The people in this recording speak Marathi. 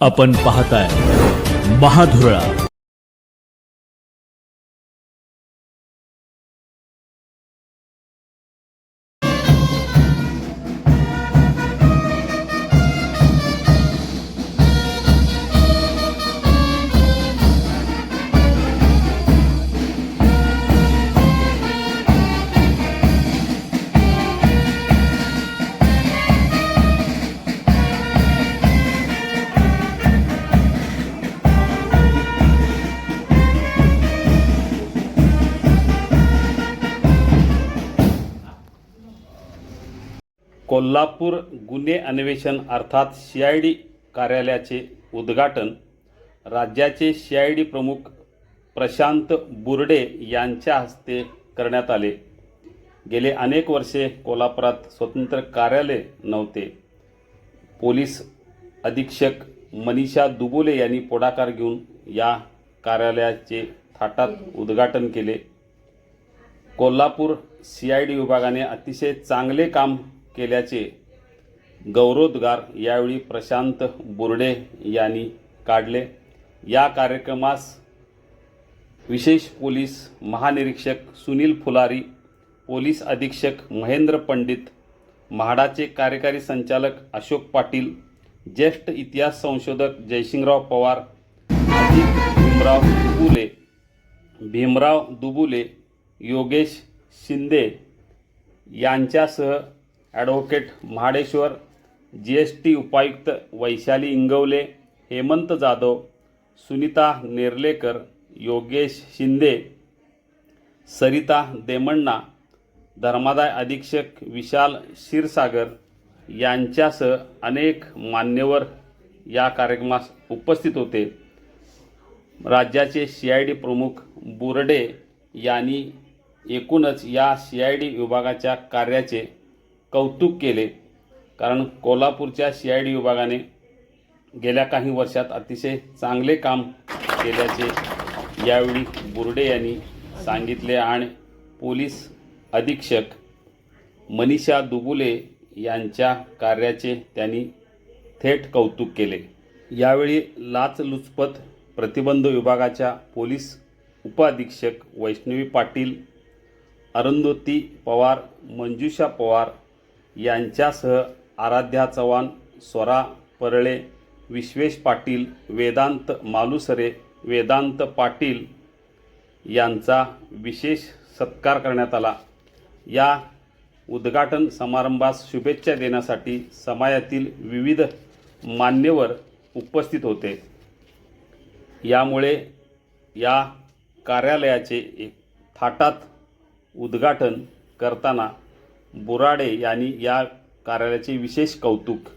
आपण पाहताय महाधुरळा. कोल्हापूर गुन्हे अन्वेषण अर्थात सी आय डी कार्यालयाचे उद्घाटन राज्याचे सी आय डी प्रमुख प्रशांत बुर्डे यांच्या हस्ते करण्यात आले. गेले अनेक वर्षे कोल्हापुरात स्वतंत्र कार्यालय नव्हते. पोलीस अधीक्षक मनीषा दुबोले यांनी पुढाकार घेऊन या कार्यालयाचे थाटात उद्घाटन केले. कोल्हापूर सी आय डी विभागाने अतिशय चांगले काम केल्याचे गौरवोद्गार यावेळी प्रशांत बुर्डे यांनी काढले. या कार्यक्रमास विशेष पोलीस महानिरीक्षक सुनील फुलारी पोलीस अधीक्षक महेंद्र पंडित म्हाडाचे कार्यकारी संचालक अशोक पाटील ज्येष्ठ इतिहास संशोधक जयसिंगराव पवार अजित भीमराव दुबुले भीमराव दुबुले योगेश शिंदे यांच्यासह advocate Mahadeshwar G S T उपायुक्त वैशाली इंगवले हेमंत जाधव सुनीता नेर्लेकर योगेश शिंदे सरिता देमण्णा धर्मादाय अधीक्षक विशाल क्षीरसागर यांच्यासह अनेक मान्यवर या कार्यक्रमास उपस्थित होते. राज्याचे सी आय डी प्रमुख बुरडे यांनी एकूणच या सी आय डी विभागाच्या कार्याचे कौतुक केले. कारण कोल्हापूरच्या सी आय डी विभागाने गेल्या काही वर्षात अतिशय चांगले काम केल्याचे यावेळी बुर्डे यांनी सांगितले आणि पोलीस अधीक्षक मनीषा दुबुले यांच्या कार्याचे त्यांनी थेट कौतुक केले. यावेळी लाचलुचपत प्रतिबंध विभागाच्या पोलीस उपअधीक्षक वैष्णवी पाटील अरुंधती पवार मंजुषा पवार यांच्यासह आराध्या चव्हाण स्वरा परळे विश्वेश पाटील वेदांत मालुसरे वेदांत पाटील यांचा विशेष सत्कार करण्यात आला. या उद्घाटन समारंभास शुभेच्छा देण्यासाठी समाजातील विविध मान्यवर उपस्थित होते. यामुळे या कार्यालयाचे एक थाटात उद्घाटन करताना बोराडे यांनी या कार्यालयाचे विशेष कौतुक